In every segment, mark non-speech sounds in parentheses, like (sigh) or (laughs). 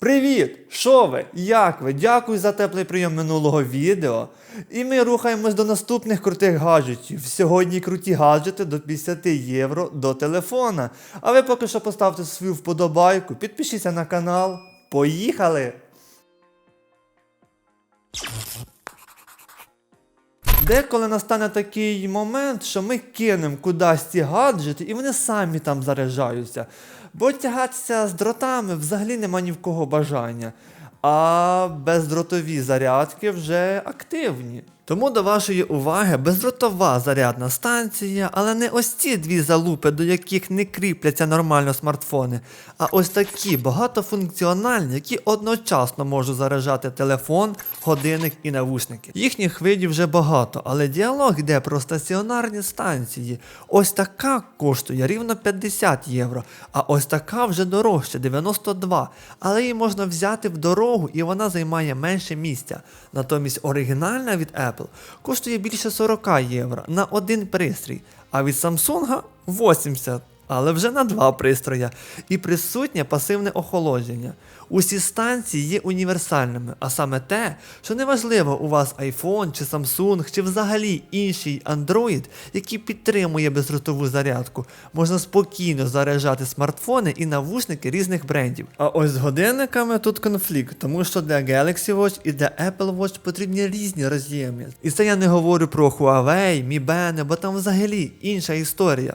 Привіт! Що ви? Як ви? Дякую за теплий прийом минулого відео. І ми рухаємось до наступних крутих гаджетів. Сьогодні круті гаджети до 50 євро до телефона. А ви поки що поставте свою вподобайку, підпишіться на канал. Поїхали! Деколи настане такий момент, що ми кинемо кудись ці гаджети, і вони самі там заряджаються. Бо тягатися з дротами взагалі нема ні в кого бажання. А бездротові зарядки вже активні. Тому до вашої уваги бездротова зарядна станція, але не ось ці дві залупи, до яких не кріпляться нормально смартфони, а ось такі багатофункціональні, які одночасно можуть заряджати телефон, годинник і навушники. Їхніх видів вже багато, але діалог йде про стаціонарні станції. Ось така коштує рівно 50 євро, а ось така вже дорожче 92. Але її можна взяти в дорогу і вона займає менше місця. Натомість оригінальна від Apple коштує більше 40 євро на один пристрій, а від Samsung 80 але вже на два пристроя, і присутнє пасивне охолодження. Усі станції є універсальними, а саме те, що неважливо у вас iPhone чи Samsung, чи взагалі інший Android, який підтримує бездротову зарядку, можна спокійно заряджати смартфони і навушники різних брендів. А ось з годинниками тут конфлікт, тому що для Galaxy Watch і для Apple Watch потрібні різні роз'єми. І це я не говорю про Huawei, Mi Band, бо там взагалі інша історія.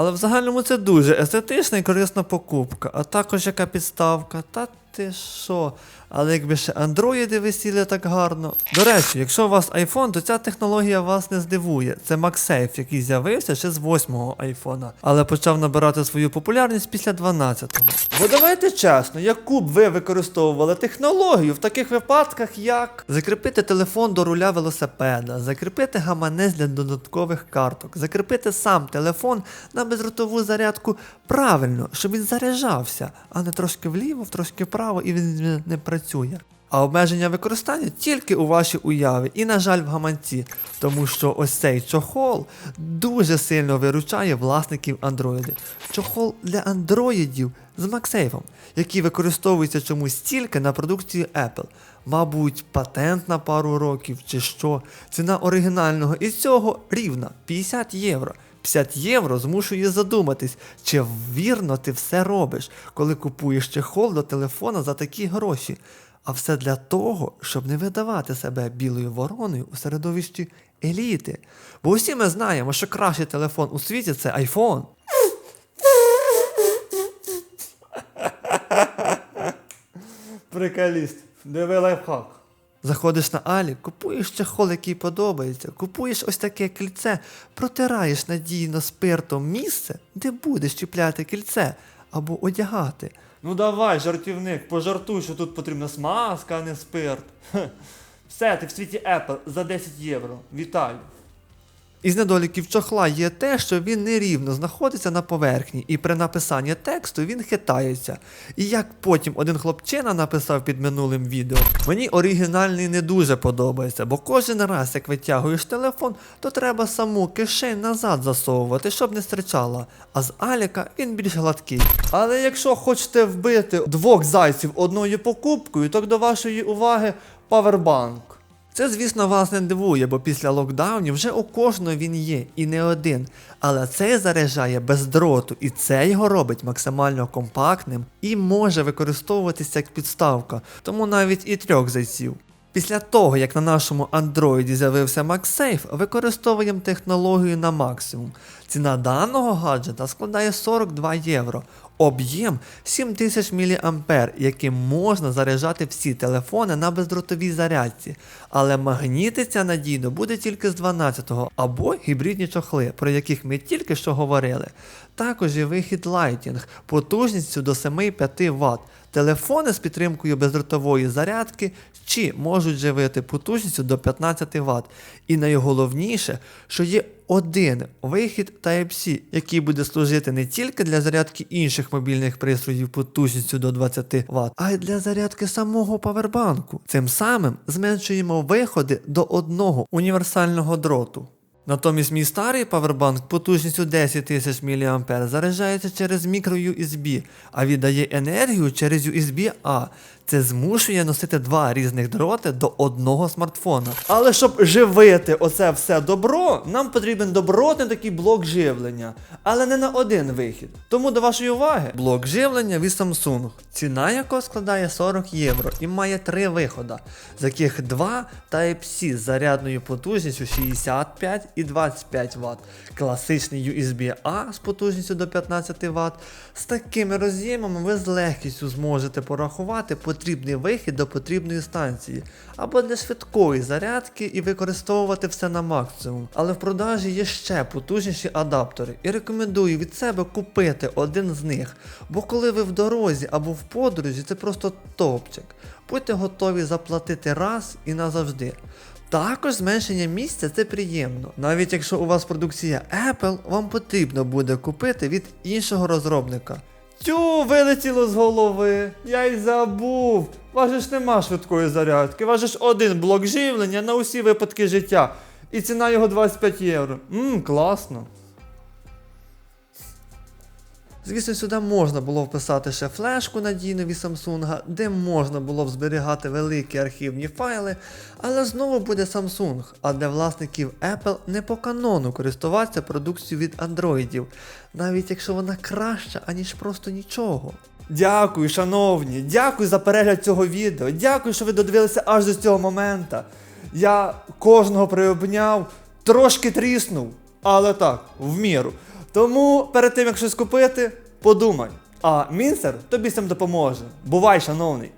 Але в загальному це дуже естетична і корисна покупка, а також яка підставка, та ти що? Але якби ще андроїди висіли так гарно. До речі, якщо у вас iPhone, то ця технологія вас не здивує. Це MagSafe, який з'явився ще з 8-го айфона, але почав набирати свою популярність після 12-го. Бо давайте чесно, яку б ви використовували технологію в таких випадках, як закріпити телефон до руля велосипеда, закріпити гаманець для додаткових карток, закріпити сам телефон на безротову зарядку правильно, щоб він заряджався, а не трошки вліво, трошки вправо і він не працює. А обмеження використання тільки у вашій уяві і, на жаль, в гаманці, тому що ось цей чохол дуже сильно виручає власників андроїди. Чохол для андроїдів з MagSafe, який використовується чомусь тільки на продукції Apple. Мабуть, патент на пару років чи що. Ціна оригінального і цього рівна 50 євро. 50 євро змушує задуматись, чи вірно ти все робиш, коли купуєш чехол до телефона за такі гроші. А все для того, щоб не видавати себе білою вороною у середовищі еліти. Бо усі ми знаємо, що кращий телефон у світі це iPhone. (laughs) Приколіст, диви лайфхак. Заходиш на Алі, купуєш чехол, який подобається, купуєш ось таке кільце, протираєш надійно спиртом місце, де будеш чіпляти кільце або одягати. Ну давай, жартівник, пожартуй, що тут потрібна смазка, а не спирт. Все, ти в світі Apple за 10 євро. Вітаю. Із недоліків чохла є те, що він нерівно знаходиться на поверхні, і при написанні тексту він хитається. І як потім один хлопчина написав під минулим відео, мені оригінальний не дуже подобається, бо кожен раз, як витягуєш телефон, то треба саму кишень назад засовувати, щоб не стричала. А з Аліка він більш гладкий. Але якщо хочете вбити двох зайців одною покупкою, то до вашої уваги павербанк. Це, звісно, вас не дивує, бо після локдаунів вже у кожного він є і не один. Але цей заряджає без дроту, і це його робить максимально компактним і може використовуватися як підставка, тому навіть і трьох зайців. Після того, як на нашому Android з'явився MagSafe, використовуємо технологію на максимум. Ціна даного гаджета складає 42 євро. Об'єм 7000 мА, яким можна заряджати всі телефони на бездротовій зарядці. Але магнітиться надійно буде тільки з 12-го або гібридні чохли, про яких ми тільки що говорили. Також є вихід Lighting потужністю до 7,5 Вт. Телефони з підтримкою бездротової зарядки чи можуть живити потужністю до 15 Вт. І найголовніше, що є один вихід Type-C, який буде служити не тільки для зарядки інших мобільних пристроїв потужністю до 20 Вт, а й для зарядки самого павербанку. Цим самим зменшуємо виходи до одного універсального дроту. Натомість мій старий павербанк потужністю 10 тисяч мА заряджається через мікро-USB, а віддає енергію через USB-A. Це змушує носити два різних дроти до одного смартфона. Але щоб живити оце все добро, нам потрібен добротний такий блок живлення, але не на один вихід. Тому до вашої уваги блок живлення від Samsung, ціна якого складає 40 євро і має три виходи, з яких два Type-C з зарядною потужністю 65 і 25 Вт, класичний USB-A з потужністю до 15 Вт. З такими роз'ємами ви з легкістю зможете порахувати потрібний вихід до потрібної станції або для швидкої зарядки і використовувати все на максимум. Але в продажі є ще потужніші адаптери і рекомендую від себе купити один з них, бо коли ви в дорозі або в подорожі, це просто топчик. Будьте готові заплатити раз і назавжди. Також зменшення місця це приємно. Навіть якщо у вас продукція Apple, вам потрібно буде купити від іншого розробника. Тю, вилетіло з голови. Я й забув. Важе ж нема швидкої зарядки, важе ж один блок живлення на усі випадки життя. І ціна його 25 євро. Мм, класно. Звісно, сюди можна було вписати ще флешку надійну від Samsung, де можна було б зберігати великі архівні файли, але знову буде Samsung, а для власників Apple не по канону користуватися продукцією від андроїдів, навіть якщо вона краща, аніж просто нічого. Дякую, шановні, дякую за перегляд цього відео. Дякую, що ви додивилися аж до цього моменту. Я кожного приобняв, трошки тріснув, але так, в міру. Тому перед тим, як щось купити, подумай. А мінсер тобі з цим допоможе. Бувай, шановний.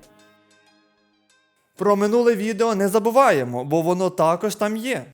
Про минуле відео не забуваємо, бо воно також там є.